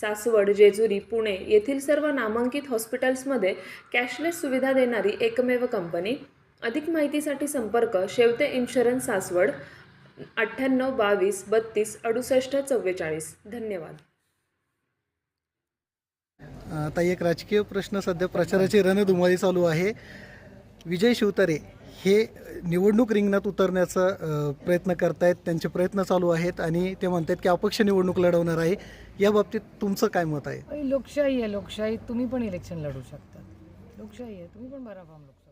सासवड जेजुरी पुणे येथील सर्व नामांकित हॉस्पिटल्समध्ये कॅशलेस सुविधा देणारी एकमेव कंपनी. अधिक माहितीसाठी संपर्क शेवते इन्शुरन्स सासवड अठ्ठ्याण्णव बावीस बत्तीस अडुसष्ट चव्वेचाळीस. धन्यवाद. आता एक राजकीय प्रश्न. सध्या प्रचाराची रणधुमाळी चालू आहे. विजय शिवतारे हे निवडणूक रिंगणात उतरण्याचा प्रयत्न करतायत त्यांचे प्रयत्न चालू आहेत आणि ते म्हणतात की अपक्ष निवडणूक लढवणार आहे. या बाबतीत तुमचं काय मत आहे? अरे, लोकशाही आहे लोकशाही. तुम्ही पण इलेक्शन लढू शकता. लोकशाही आहे. तुम्ही पण बरा फॉर्म लोकशाही